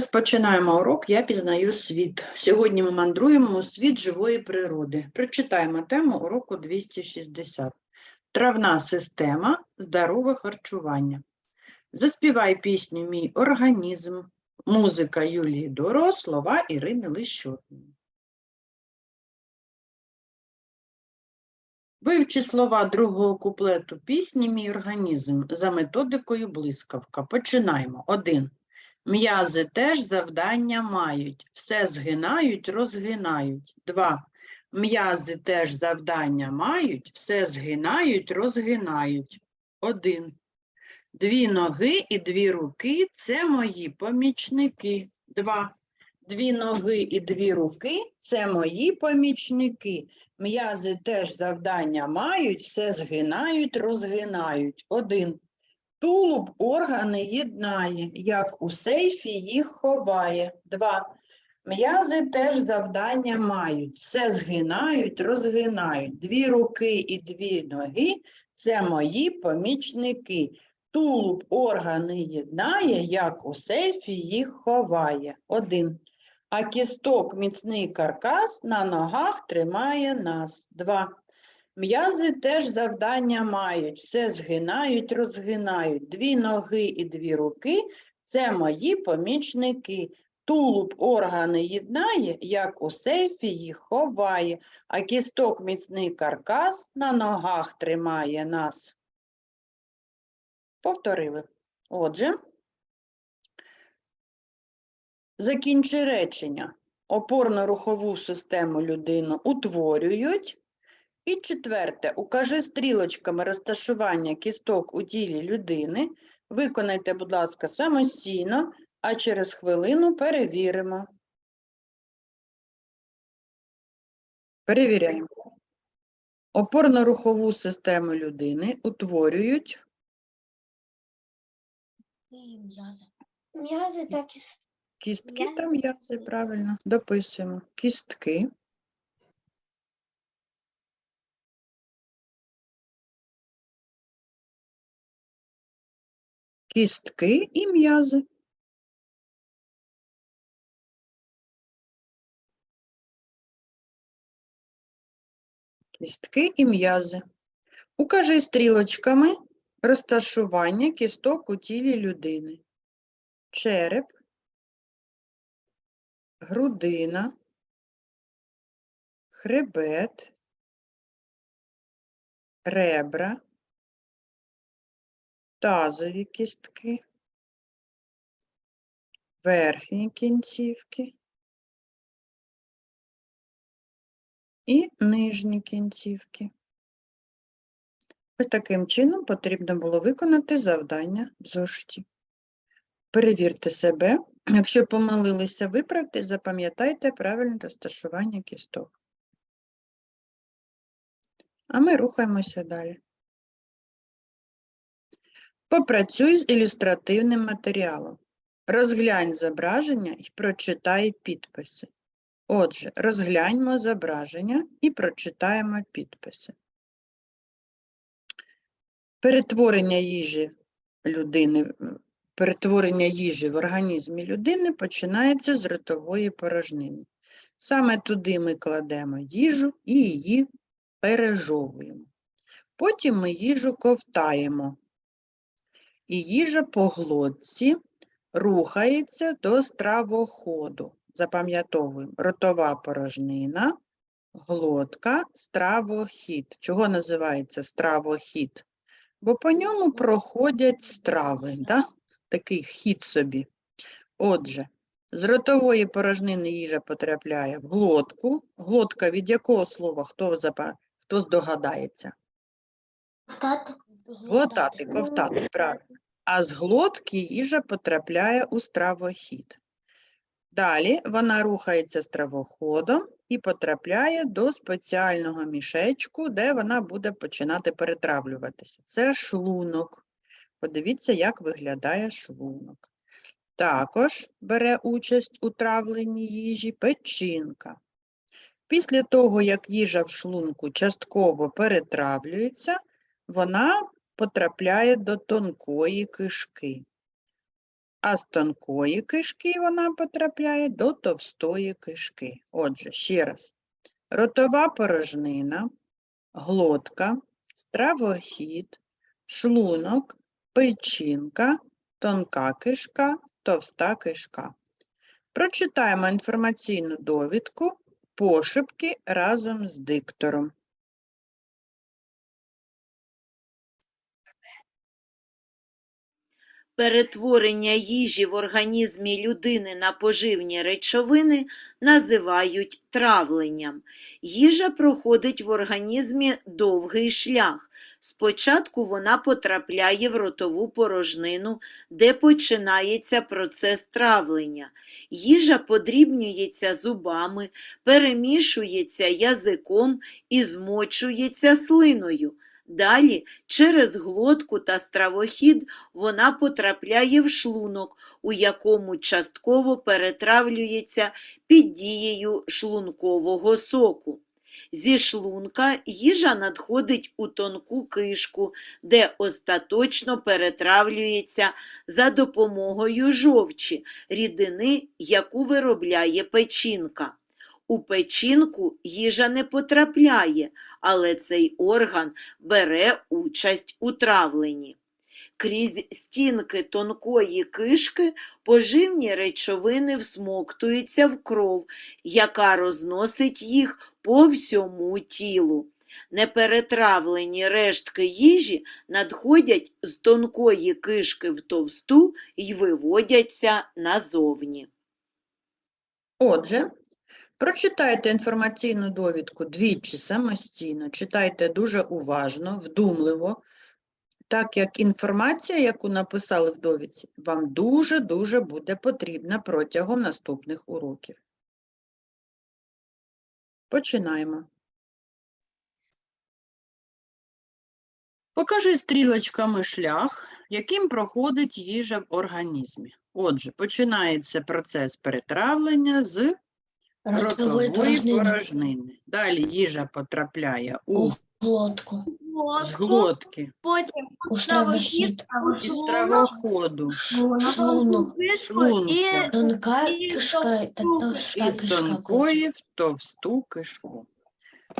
Розпочинаємо урок Я пізнаю світ. Сьогодні ми мандруємо у світ живої природи. Прочитаємо тему уроку 260. Травна система, здорове харчування. Заспівай пісню Мій організм. Музика Юлії Доро, слова Ірини Лищотної. Вивчи слова другого куплету пісні Мій організм за методикою блискавка. Починаємо. 1. М'язи теж завдання мають, все згинають, розгинають. Два. М'язи теж завдання мають, все згинають, розгинають. Один. Дві ноги і дві руки це мої помічники. Два. Дві ноги і дві руки це мої помічники. М'язи теж завдання мають, все згинають, розгинають. Один. Тулуб органи єднає, як у сейфі їх ховає. Два. М'язи теж завдання мають, все згинають, розгинають. Дві руки і дві ноги це мої помічники. Тулуб органи єднає, як у сейфі їх ховає. Один. А кісток міцний каркас на ногах тримає нас. Два. М'язи теж завдання мають, все згинають, розгинають. Дві ноги і дві руки це мої помічники. Тулуб органи єднає, як у сейфі їх ховає, а кісток міцний каркас на ногах тримає нас. Повторили. Отже, закінчи речення. Опорно-рухову систему людину утворюють. І четверте, укажи стрілочками розташування кісток у тілі людини. Виконайте, будь ласка, самостійно, а через хвилину перевіримо. Перевіряємо. Опорно-рухову систему людини утворюють М'язи. М'язи так і кістки та м'язи, правильно, дописуємо. Кістки, кістки і м'язи. Кістки і м'язи. Укажи стрілочками розташування кісток у тілі людини. Череп, грудина, хребет, ребра, тазові кістки, верхні кінцівки і нижні кінцівки. Ось таким чином потрібно було виконати завдання в зошиті. Перевірте себе. Якщо помилилися, виправте, запам'ятайте правильне розташування кісток. А ми рухаємося далі. Попрацюй з ілюстративним матеріалом. Розглянь зображення і прочитай підписи. Отже, розгляньмо зображення і прочитаємо підписи. Перетворення їжі людини, перетворення їжі в організмі людини починається з ротової порожнини. Саме туди ми кладемо їжу і її пережовуємо. Потім ми їжу ковтаємо. І їжа по глотці рухається до стравоходу. Запам'ятовуємо ротова порожнина, глотка, стравохід. Чого називається стравохід? Бо по ньому проходять страви, да? такий хід собі. Отже, з ротової порожнини їжа потрапляє в глотку. Глотка від якого слова? Хто, запа... Хто здогадається? Ковтати. Глотати, ковтати, правильно. А з глотки їжа потрапляє у стравохід. Далі вона рухається стравоходом і потрапляє до спеціального мішечку, де вона буде починати перетравлюватися. Це шлунок. Подивіться, як виглядає шлунок. Також бере участь у травленні їжі печінка. Після того, як їжа в шлунку частково перетравлюється, вона потрапляє до тонкої кишки. а з тонкої кишки вона потрапляє до товстої кишки. Отже, ще раз. Ротова порожнина, глотка, стравохід, шлунок, печінка, тонка кишка, товста кишка. Прочитаємо інформаційну довідку пошепки разом з диктором. Перетворення їжі в організмі людини на поживні речовини називають травленням. Їжа проходить в організмі довгий шлях. Спочатку вона потрапляє в ротову порожнину, де починається процес травлення. Їжа подрібнюється зубами, перемішується язиком і змочується слиною. Далі через глотку та стравохід вона потрапляє в шлунок, у якому частково перетравлюється під дією шлункового соку. Зі шлунка їжа надходить у тонку кишку, де остаточно перетравлюється за допомогою жовчі, рідини, яку виробляє печінка. У печінку їжа не потрапляє, але цей орган бере участь у травленні. Крізь стінки тонкої кишки поживні речовини всмоктуються в кров, яка розносить їх по всьому тілу. Неперетравлені рештки їжі надходять з тонкої кишки в товсту і виводяться назовні. Отже, прочитайте інформаційну довідку двічі самостійно, читайте дуже уважно, вдумливо, так як інформація, яку написали в довідці, вам дуже-дуже буде потрібна протягом наступних уроків. Починаємо. Покажи стрілочками шлях, яким проходить їжа в організмі. Отже, починається процес перетравлення з ротової порожнини. Далі їжа потрапляє у У глотку. з глотки Потім У стравохід. і стравоходу, Шлунок. шлунку Тонка кишка та товста і з кишка. тонкої в товсту кишку.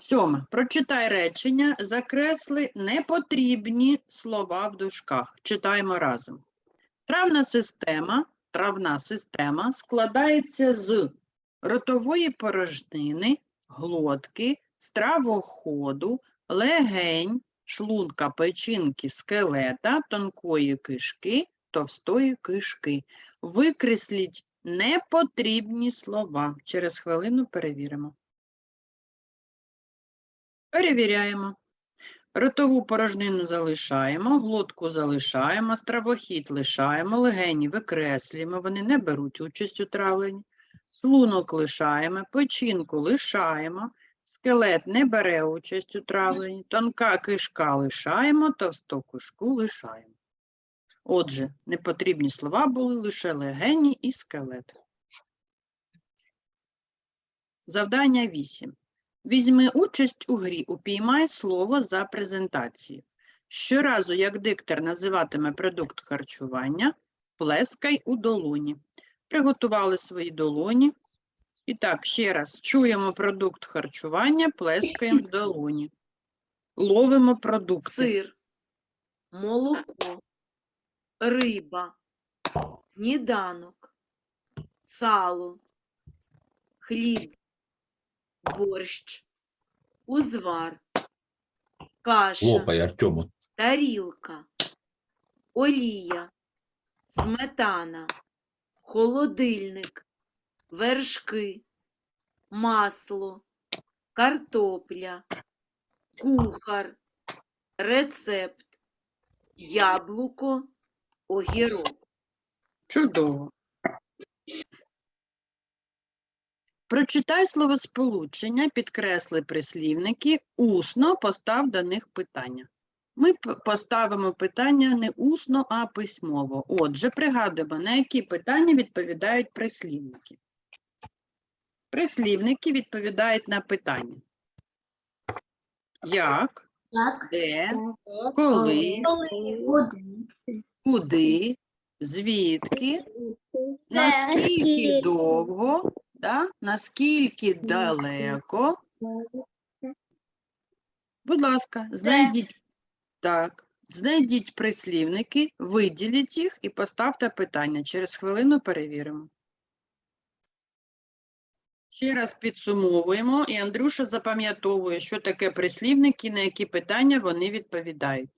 Сьоме. Прочитай речення, закресли непотрібні слова в дужках. Читаємо разом. Травна система, травна система складається з ротової порожнини, глотки, стравоходу, легень, шлунка, печінки, скелета, тонкої кишки, товстої кишки. Викресліть непотрібні слова. Через хвилину перевіримо. Перевіряємо. Ротову порожнину залишаємо, глотку залишаємо, стравохід лишаємо, легені викреслюємо, вони не беруть участь у травленні. Шлунок лишаємо, печінку лишаємо, скелет не бере участь у травленні, тонка кишка лишаємо, товсту кишку лишаємо. Отже, непотрібні слова були лише легені і скелет. Завдання 8. Візьми участь у грі, упіймай слово за презентацію. Щоразу, як диктор називатиме продукт харчування, плескай у долоні. Приготували свої долоні. І так, ще раз, чуємо продукт харчування, плескаємо в долоні. Ловимо продукти. Сир, молоко, риба, сніданок, сало, хліб, борщ, узвар, каша, Лопай, Артему. тарілка, олія, сметана, холодильник, вершки, масло, картопля, кухар, рецепт, яблуко, огірок. Чудово. Прочитай словосполучення, підкресли прислівники, усно постав до них питання. Ми поставимо питання не усно, а письмово. Отже, пригадуємо, на які питання відповідають прислівники. Прислівники відповідають на питання. Як, Як? де, коли, Куди? куди, звідки, наскільки довго, да? наскільки далеко. Будь ласка, знайдіть, так, знайдіть прислівники, виділіть їх і поставте питання. Через хвилину перевіримо. Ще раз підсумовуємо, і Андрюша запам'ятовує, що таке прислівники, на які питання вони відповідають.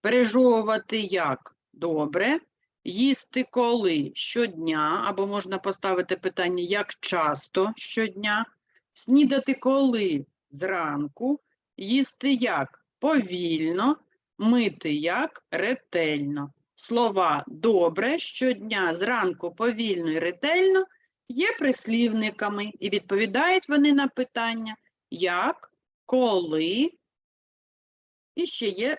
Пережовувати як добре, їсти коли щодня, або можна поставити питання як часто щодня, снідати коли зранку, їсти як повільно, мити як ретельно. Слова добре щодня, зранку повільно і ретельно є прислівниками, і відповідають вони на питання як, коли, і ще є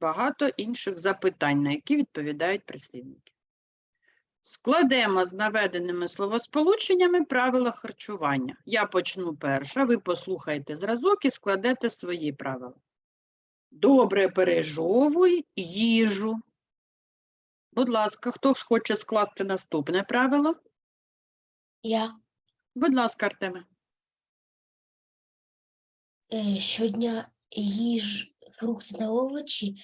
багато інших запитань, на які відповідають прислівники. Складемо з наведеними словосполученнями правила харчування. Я почну перша, ви послухайте зразок і складете свої правила. Добре пережовуй їжу. Будь ласка, хто хоче скласти наступне правило? Я Будь ласка, Артеме. е, щодня їж фрукти та овочі.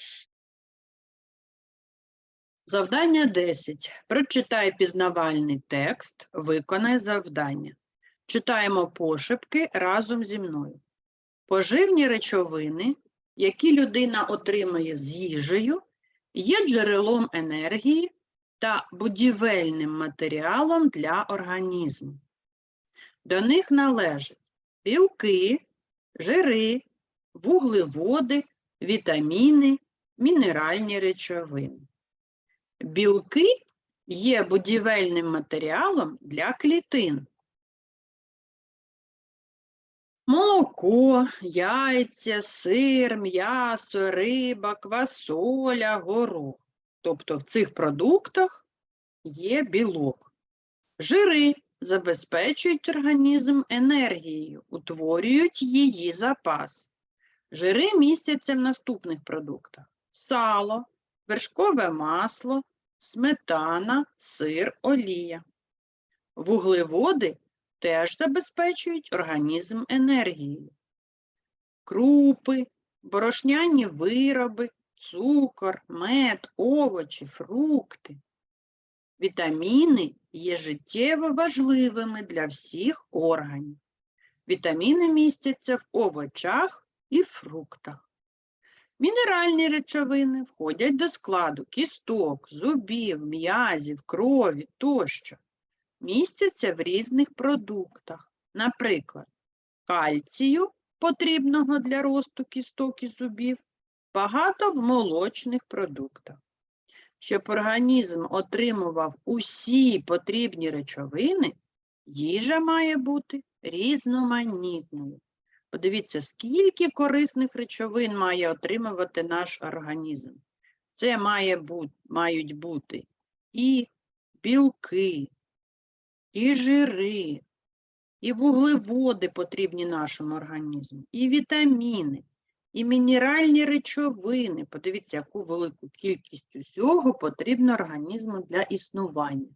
Завдання 10. Прочитай пізнавальний текст, виконай завдання. Читаємо пошепки разом зі мною. Поживні речовини, які людина отримує з їжею, є джерелом енергії та будівельним матеріалом для організму. До них належать білки, жири, вуглеводи, вітаміни, мінеральні речовини. Білки є будівельним матеріалом для клітин. Молоко, яйця, сир, м'ясо, риба, квасоля, горох. Тобто в цих продуктах є білок. Жири забезпечують організм енергією, утворюють її запас. Жири містяться в наступних продуктах: сало, вершкове масло, сметана, сир, олія. Вуглеводи теж забезпечують організм енергією. Крупи, борошняні вироби, цукор, мед, овочі, фрукти. Вітаміни є життєво важливими для всіх органів. Вітаміни містяться в овочах і фруктах. Мінеральні речовини входять до складу кісток, зубів, м'язів, крові тощо. Містяться в різних продуктах, наприклад, кальцію, потрібного для росту кісток і зубів, багато в молочних продуктах. Щоб організм отримував усі потрібні речовини, їжа має бути різноманітною. Подивіться, скільки корисних речовин має отримувати наш організм. Це має бути, мають бути і білки, і жири, і вуглеводи потрібні нашому організму, і вітаміни, і мінеральні речовини. Подивіться, яку велику кількість усього потрібно організму для існування.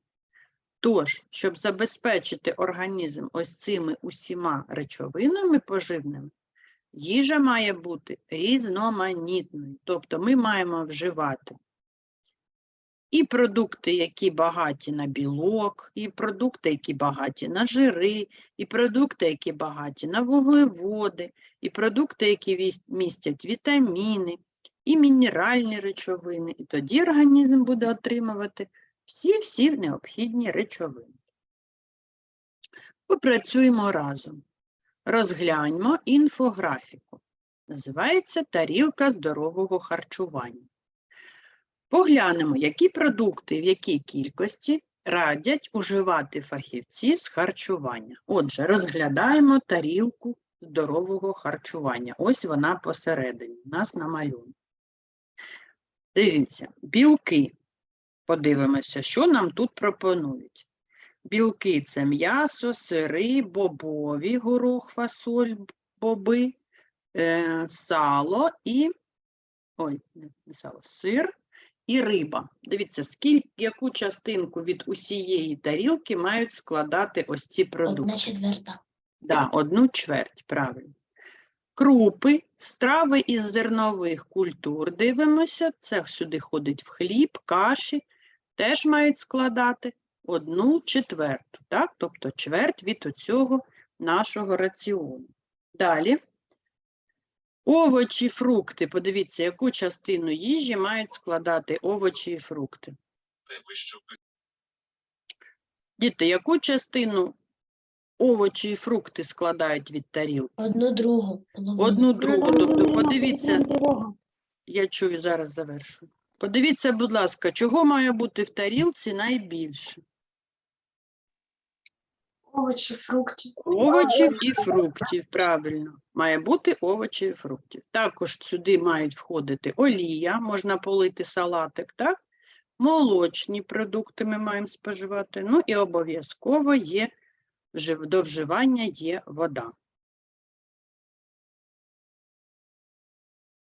Тож, щоб забезпечити організм ось цими усіма речовинами поживними, їжа має бути різноманітною. Тобто ми маємо вживати і продукти, які багаті на білок, і продукти, які багаті на жири, і продукти, які багаті на вуглеводи, і продукти, які містять вітаміни, і мінеральні речовини. І тоді організм буде отримувати всі-всі необхідні речовини. Попрацюємо разом. Розгляньмо інфографіку. Називається тарілка здорового харчування. Поглянемо, які продукти в якій кількості радять уживати фахівці з харчування. Отже, розглядаємо тарілку здорового харчування. Ось вона посередині, у нас на малюнку. Дивіться, білки. Подивимося, що нам тут пропонують. Білки це м'ясо, сири, бобові, горох, фасоль, боби, е, сало і ой, не, сало, сир і риба. Дивіться, скільки, яку частинку від усієї тарілки мають складати ось ці продукти. Одна четверта. Да, одну чверть, правильно. Крупи, страви із зернових культур, дивимося, це сюди ходить в хліб, каші, теж мають складати одну четверту, так? тобто чверть від оцього нашого раціону. Далі. Овочі, фрукти. Подивіться, яку частину їжі мають складати овочі і фрукти. Діти, яку частину овочі і фрукти складають від тарілки? Одну другу половину. Одну другу. Тобто, подивіться, я чую, зараз завершу. Подивіться, будь ласка, чого має бути в тарілці найбільше? Овочі, фрукти. Овочів і фруктів, правильно. Має бути овочі і фруктів. Також сюди мають входити олія, можна полити салатик, так? Молочні продукти ми маємо споживати. Ну і обов'язково є до вживання є вода.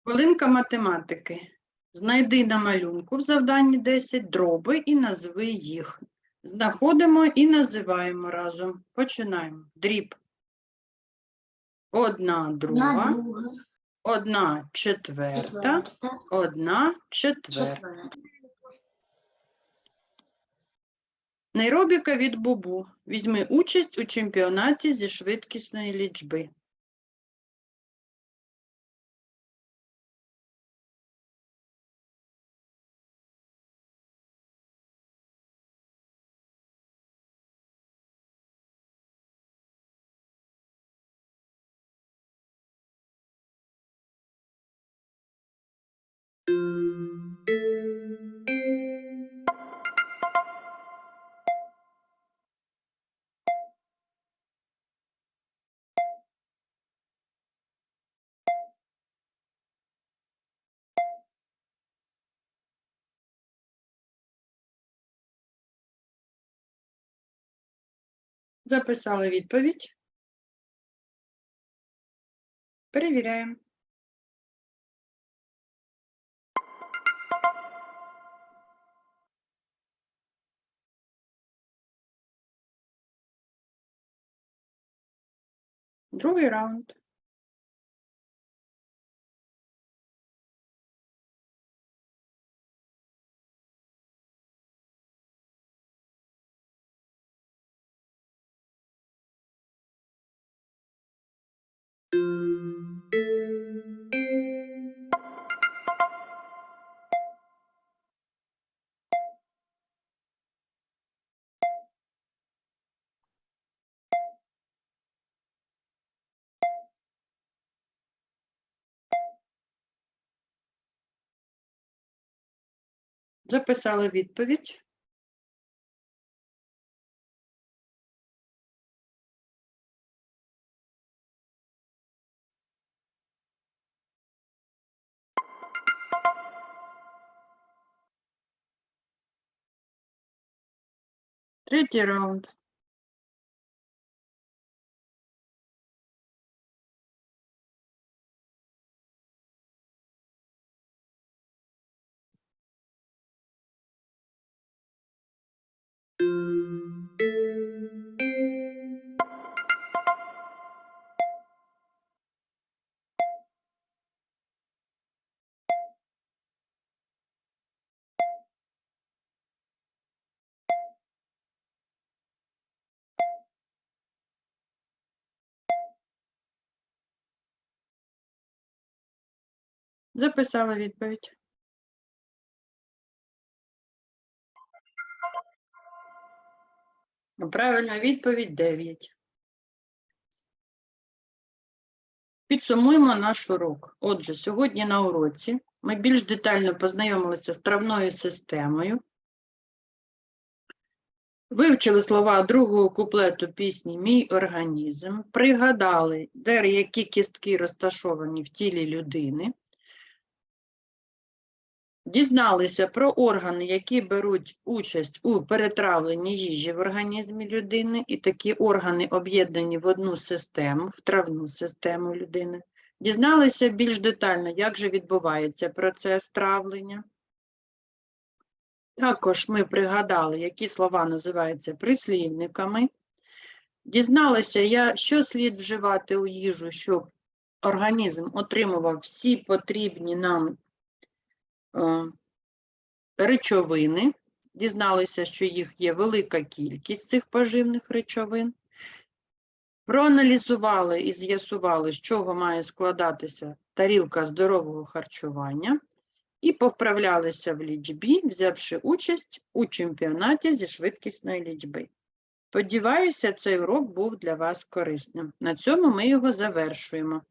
Хвилинка математики. Знайди на малюнку в завданні 10 дроби і назви їх. Знаходимо і називаємо разом. Починаємо. Дріб. Одна друга, Одна друга. одна четверта, одна четверта. Четверта. Нейробіка від Бубу. Візьми участь у чемпіонаті зі швидкісної лічби. Записали відповідь. Перевіряємо. Другий раунд. Записали відповідь. Третій раунд. Записали відповідь. Правильна відповідь 9. Підсумуємо наш урок. Отже, сьогодні на уроці ми більш детально познайомилися з травною системою, вивчили слова другого куплету пісні Мій організм, пригадали, де які кістки розташовані в тілі людини, Дізналися про органи, які беруть участь у перетравленні їжі в організмі людини, і такі органи об'єднані в одну систему, в травну систему людини. Дізналися більш детально, як же відбувається процес травлення. Також ми пригадали, які слова називаються прислівниками. Дізналася я, що слід вживати у їжу, щоб організм отримував всі потрібні нам речовини. Дізналися, що їх є велика кількість цих поживних речовин. Проаналізували і з'ясували, з чого має складатися тарілка здорового харчування, і повправлялися в лічбі, взявши участь у чемпіонаті зі швидкісної лічби. Сподіваюся, цей урок був для вас корисним. На цьому ми його завершуємо.